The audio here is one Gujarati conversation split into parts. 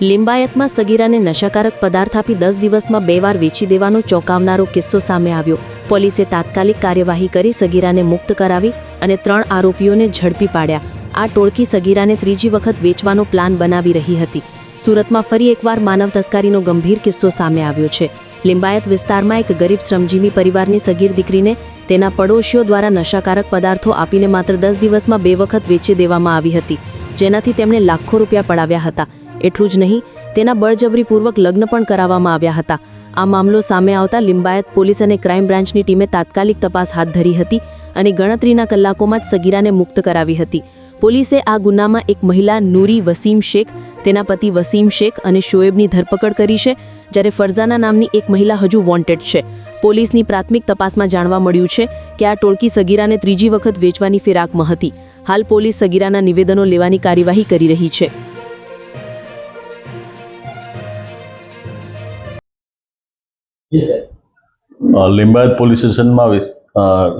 લિંબાયતમાં સગીરાને નશાકારક પદાર્થ આપી દસ દિવસમાં બે વાર વેચી દેવાનો ચોંકાવનારો કિસ્સો સામે આવ્યો. પોલીસે તાત્કાલિક કાર્યવાહી કરી સગીરાને મુક્ત કરાવી અને ત્રણ આરોપીઓને ઝડપી પાડ્યા. આ ટોળકી સગીરાને ત્રીજી વખત વેચવાનો પ્લાન બનાવી રહી હતી. સુરતમાં ફરી એકવાર માનવ તસ્કરીનો ગંભીર કિસ્સો સામે આવ્યો છે. લિંબાયત વિસ્તારમાં એક ગરીબ શ્રમજીવી પરિવારની સગીર દીકરીને તેના પડોશીઓ દ્વારા નશાકારક પદાર્થો આપીને માત્ર દસ દિવસમાં બે વખત વેચી દેવામાં આવી હતી, જેનાથી તેમણે લાખો રૂપિયા પડાવ્યા હતા. એટલું જ નહીં, તેના બળજબરીપૂર્વક લગ્ન પણ કરાવવામાં આવ્યા હતા. આ મામલો સામે આવતા લિંબાયત પોલીસ અને ક્રાઇમ બ્રાન્ચની ટીમે તાત્કાલિક તપાસ હાથ ધરી હતી અને ગણતરીના કલાકોમાં જ સગીરાને મુક્ત કરાવી હતી. પોલીસે આ ગુનામાં એક મહિલા નૂરી વસીમ શેખ, તેના પતિ વસીમ શેખ અને શોએબની ધરપકડ કરી છે, જ્યારે ફરઝાના નામની એક મહિલા હજુ વોન્ટેડ છે. પોલીસની પ્રાથમિક તપાસમાં જાણવા મળ્યું છે કે આ ટોળકી સગીરાને ત્રીજી વખત વેચવાની ફિરાકમાં હતી. હાલ પોલીસ સગીરાના નિવેદનો લેવાની કાર્યવાહી કરી રહી છે. લિંબાયત પોલીસ સ્ટેશનમાં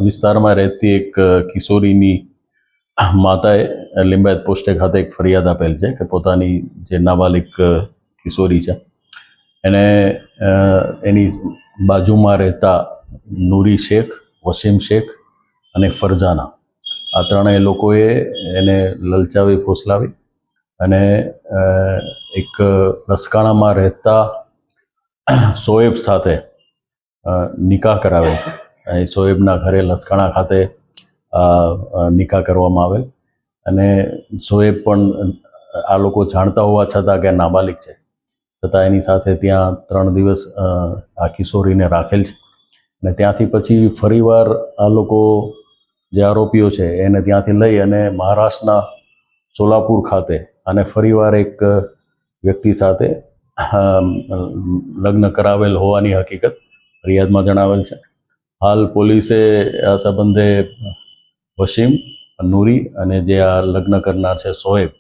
વિસ્તારમાં રહેતી એક કિશોરીની માતાએ લિંબાયત પોસ્ટે ખાતે એક ફરિયાદ આપેલ છે કે પોતાની જે નાબાલિક કિશોરી છે, એને એની બાજુમાં રહેતા નૂરી શેખ, વસીમ શેખ અને ફરજાના. આ ત્રણેય લોકોએ એને લલચાવી, ફોસલાવી અને એક રસકાણામાં રહેતા શોએબ સાથે નિકાહ કરાવે છે. અને શોએબના ઘરે લસકાણા ખાતે નિકાહ કરવામાં આવેલ. અને શોએબ પણ આ લોકો જાણતા હોવા છતાં કે નાબાલિક છે. છતાં એની સાથે ત્યાં ત્રણ દિવસ આ કિશોરીને રાખેલ છે. અને ત્યાંથી પછી ફરીવાર આ લોકો જે આરોપીઓ છે એને ત્યાંથી લઈ અને મહારાષ્ટ્રના સોલાપુર ખાતે અને ફરીવાર એક વ્યક્તિ સાથે લગ્ન કરાવેલ હોવાની હકીકત ફરિયાદમાં જણાવેલ છે. હાલ પોલીસે આ સંબંધે વસીમ, નૂરી અને જે આ લગ્ન કરનાર છે સોએબ,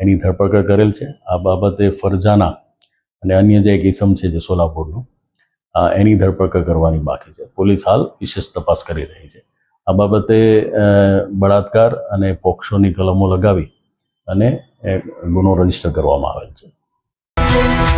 એની ધરપકડ કરેલ છે. આ બાબતે ફરજાના અને અન્ય જે એક ઇસમ છે જે સોલાપુરનું એની ધરપકડ કરવાની બાકી છે. પોલીસ હાલ વિશેષ તપાસ કરી રહી છે. આ બાબતે બળાત્કાર અને પોક્સોની કલમો લગાવી અને ગુનો રજિસ્ટર કરવામાં આવેલ છે. Thank you.